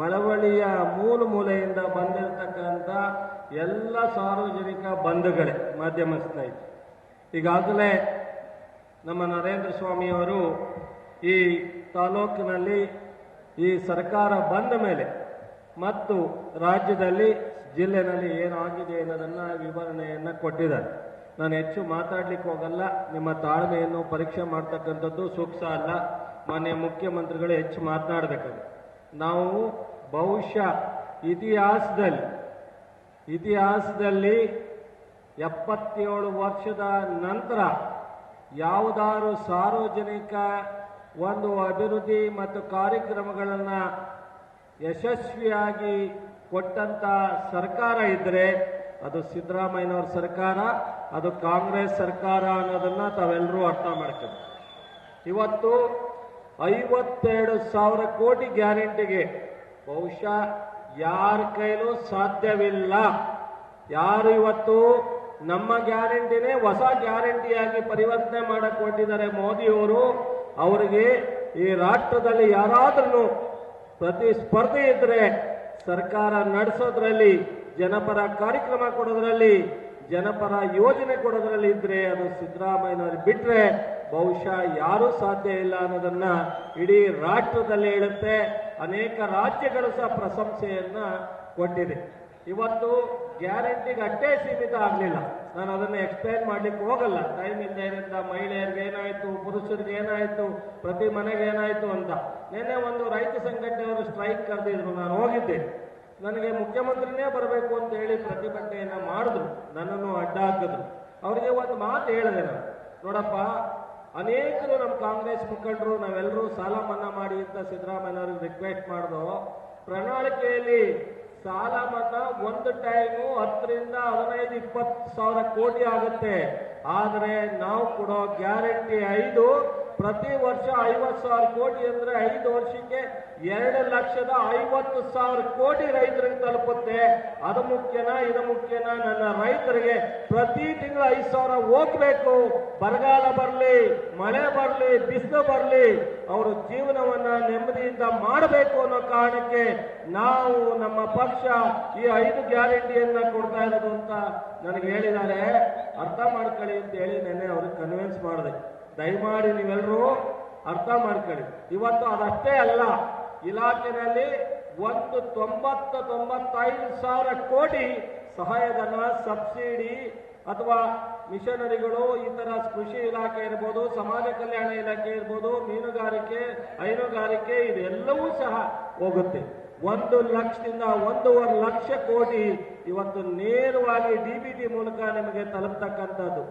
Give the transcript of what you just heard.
ಮಳವಳ್ಳಿಯ ಮೂಲ ಮೂಲೆಯಿಂದ ಬಂದಿರತಕ್ಕಂಥ ಎಲ್ಲ ಸಾರ್ವಜನಿಕ ಬಂಧುಗಳೇ ಮಾಧ್ಯಮ ಸ್ನೇಹಿತರು. ಈಗಾಗಲೇ ನಮ್ಮ ನರೇಂದ್ರ ಸ್ವಾಮಿಯವರು ಈ ತಾಲೂಕಿನಲ್ಲಿ ಈ ಸರ್ಕಾರ ಬಂದ ಮೇಲೆ ಮತ್ತು ರಾಜ್ಯದಲ್ಲಿ ಜಿಲ್ಲೆನಲ್ಲಿ ಏನಾಗಿದೆ ಅನ್ನೋದನ್ನ ವಿವರಣೆಯನ್ನು ಕೊಟ್ಟಿದ್ದಾರೆ. ನಾನು ಹೆಚ್ಚು ಮಾತಾಡ್ಲಿಕ್ಕೆ ಹೋಗಲ್ಲ, ನಿಮ್ಮ ತಾಳ್ಮೆಯನ್ನು ಪರೀಕ್ಷೆ ಮಾಡ್ತಕ್ಕಂಥದ್ದು ಸೂಕ್ತ ಅಲ್ಲ. ಮಾನ್ಯ ಮುಖ್ಯಮಂತ್ರಿಗಳು ಹೆಚ್ಚು ಮಾತನಾಡಬೇಕಾಗುತ್ತೆ. ನಾವು ಬಹುಶಃ ಇತಿಹಾಸದಲ್ಲಿ ಇತಿಹಾಸದಲ್ಲಿ ಎಪ್ಪತ್ತೇಳು ವರ್ಷದ ನಂತರ ಯಾವುದಾದ್ರು ಸಾರ್ವಜನಿಕ ಒಂದು ಅಭಿವೃದ್ಧಿ ಮತ್ತು ಕಾರ್ಯಕ್ರಮಗಳನ್ನು ಯಶಸ್ವಿಯಾಗಿ ಕೊಟ್ಟಂತ ಸರ್ಕಾರ ಇದ್ದರೆ ಅದು ಸಿದ್ದರಾಮಯ್ಯನವ್ರ ಸರ್ಕಾರ, ಅದು ಕಾಂಗ್ರೆಸ್ ಸರ್ಕಾರ ಅನ್ನೋದನ್ನ ತಾವೆಲ್ಲರೂ ಅರ್ಥ ಮಾಡ್ತೀವಿ ಇವತ್ತು ಐವತ್ತೆರಡು ಸಾವಿರ ಕೋಟಿ ಗ್ಯಾರಂಟಿಗೆ. ಬಹುಶಃ ಯಾರ ಕೈಲೂ ಸಾಧ್ಯವಿಲ್ಲ. ಯಾರು ಇವತ್ತು ನಮ್ಮ ಗ್ಯಾರಂಟಿನೇ ಹೊಸ ಗ್ಯಾರಂಟಿಯಾಗಿ ಪರಿವರ್ತನೆ ಮಾಡಕ್ ಹೊಟ್ಟಿದ್ದಾರೆ ಮೋದಿಯವರು. ಅವರಿಗೆ ಈ ರಾಷ್ಟ್ರದಲ್ಲಿ ಯಾರಾದ್ರೂ ಪ್ರತಿಸ್ಪರ್ಧೆ ಇದ್ರೆ ಸರ್ಕಾರ ನಡೆಸೋದ್ರಲ್ಲಿ, ಜನಪರ ಕಾರ್ಯಕ್ರಮ ಕೊಡೋದ್ರಲ್ಲಿ ಜನಪರ ಯೋಜನೆ ಕೊಡೋದ್ರಲ್ಲಿ ಇದ್ರೆ ಅದು ಸಿದ್ದರಾಮಯ್ಯನವ್ರು ಬಿಟ್ರೆ ಬಹುಶಃ ಯಾರೂ ಸಾಧ್ಯ ಇಲ್ಲ ಅನ್ನೋದನ್ನ ಇಡೀ ರಾಷ್ಟ್ರದಲ್ಲಿ ಹೇಳುತ್ತೆ. ಅನೇಕ ರಾಜ್ಯಗಳು ಸಹ ಪ್ರಶಂಸೆಯನ್ನ ಕೊಟ್ಟಿದೆ. ಇವತ್ತು ಗ್ಯಾರಂಟಿಗೆ ಅಷ್ಟೇ ಸೀಮಿತ ಆಗಲಿಲ್ಲ. ನಾನು ಅದನ್ನು ಎಕ್ಸ್ಪ್ಲೈನ್ ಮಾಡ್ಲಿಕ್ಕೆ ಹೋಗಲ್ಲ. ಟೈಮ್ ಇಲ್ಲದೇರಿಂದ ಮಹಿಳೆಯರಿಗೆ ಏನಾಯ್ತು, ಪುರುಷರಿಗೆ ಏನಾಯ್ತು, ಪ್ರತಿ ಮನೆಗೆ ಏನಾಯ್ತು ಅಂತ. ನಿನ್ನೆ ಒಂದು ರೈತ ಸಂಘಟನೆಯವರು ಸ್ಟ್ರೈಕ್ ಕರೆದಿದ್ರು. ನಾನು ಹೋಗಿದ್ದೆ ನನಗೆ ಮುಖ್ಯಮಂತ್ರಿನೇ ಬರಬೇಕು ಅಂತ ಹೇಳಿ ಪ್ರತಿಭಟನೆಯನ್ನ ಮಾಡಿದ್ರು. ನನ್ನನ್ನು ಅಡ್ಡ ಹಾಕಿದ್ರು ಅವರಿಗೆ ಒಂದು ಮಾತು ಹೇಳಿದೆ ನಾನು. ನೋಡಪ್ಪ, ಅನೇಕರು ನಮ್ಮ ಕಾಂಗ್ರೆಸ್ ಮುಖಂಡರು, ನಾವೆಲ್ಲರೂ ಸಾಲ ಮನ್ನಾ ಮಾಡಿ ಅಂತ ಸಿದ್ದರಾಮಯ್ಯವ್ರಿಗೆ ರಿಕ್ವೆಸ್ಟ್ ಮಾಡಿದ್ರು ಪ್ರಣಾಳಿಕೆಯಲ್ಲಿ ಸಾಲ ಮನ್ನಾ ಒಂದು ಟೈಮು ಹತ್ತರಿಂದ ಹದಿನೈದು, ಇಪ್ಪತ್ತು ಸಾವಿರ ಕೋಟಿ ಆಗುತ್ತೆ. ಆದರೆ ನಾವು ಕೊಡೋ ಗ್ಯಾರಂಟಿ ಐದು ಪ್ರತಿ ವರ್ಷ ಐವತ್ತು ಸಾವಿರ ಕೋಟಿ ಅಂದ್ರೆ ಐದು ವರ್ಷಕ್ಕೆ ಎರಡು ಲಕ್ಷದ ಐವತ್ತು ಸಾವಿರ ಕೋಟಿ ರೈತರಿಗೆ ತಲುಪುತ್ತೆ. ಅದು ಮುಖ್ಯನಾ, ಇದು ಮುಖ್ಯನಾ ನನ್ನ ರೈತರಿಗೆ ಪ್ರತಿ ತಿಂಗಳು ಐದು ಸಾವಿರ ಹೋಗ್ಬೇಕು. ಬರಗಾಲ ಬರಲಿ, ಮಳೆ ಬರಲಿ, ಬಿಸಿಲು ಬರಲಿ, ಅವರ ಜೀವನವನ್ನ ನೆಮ್ಮದಿಯಿಂದ ಮಾಡಬೇಕು ಅನ್ನೋ ಕಾರಣಕ್ಕೆ ನಾವು ನಮ್ಮ ಪಕ್ಷ ಈ ಐದು ಗ್ಯಾರಂಟಿಯನ್ನ ಕೊಡ್ತಾ ಇರೋದು ಅಂತ ನನಗೆ ಹೇಳಿದ್ದಾರೆ. ಅರ್ಥ ಮಾಡ್ಕೊಳ್ಳಿ ಅಂತ ಹೇಳಿ ನೆನ್ನೆ ಅವ್ರಿಗೆ ಕನ್ವಿನ್ಸ್ ಮಾಡಿದೆ ದಯಮಾಡಿ ನೀವೆಲ್ಲರೂ ಅರ್ಥ ಮಾಡ್ಕೊಳ್ಳಿ. ಇವತ್ತು ಅದಷ್ಟೇ ಅಲ್ಲ ಇಲಾಖೆಯಲ್ಲಿ ಒಂದು ತೊಂಬತ್ತು ತೊಂಬತ್ತೈದು ಸಾವಿರ ಕೋಟಿ ಸಹಾಯಧನ, ಸಬ್ಸಿಡಿ ಅಥವಾ ಮಿಷನರಿಗಳು, ಈ ತರ ಕೃಷಿ ಇಲಾಖೆ ಇರ್ಬೋದು, ಸಮಾಜ ಕಲ್ಯಾಣ ಇಲಾಖೆ ಇರ್ಬೋದು, ಮೀನುಗಾರಿಕೆ, ಹೈನುಗಾರಿಕೆ, ಇದೆಲ್ಲವೂ ಸಹ ಹೋಗುತ್ತೆ. ಒಂದು ಲಕ್ಷದಿಂದ ಒಂದೂವರೆ ಲಕ್ಷ ಕೋಟಿ ಇವತ್ತು ನೇರವಾಗಿ ಡಿ ಮೂಲಕ ನಿಮಗೆ ತಲುಪ್ತಕ್ಕಂಥದ್ದು.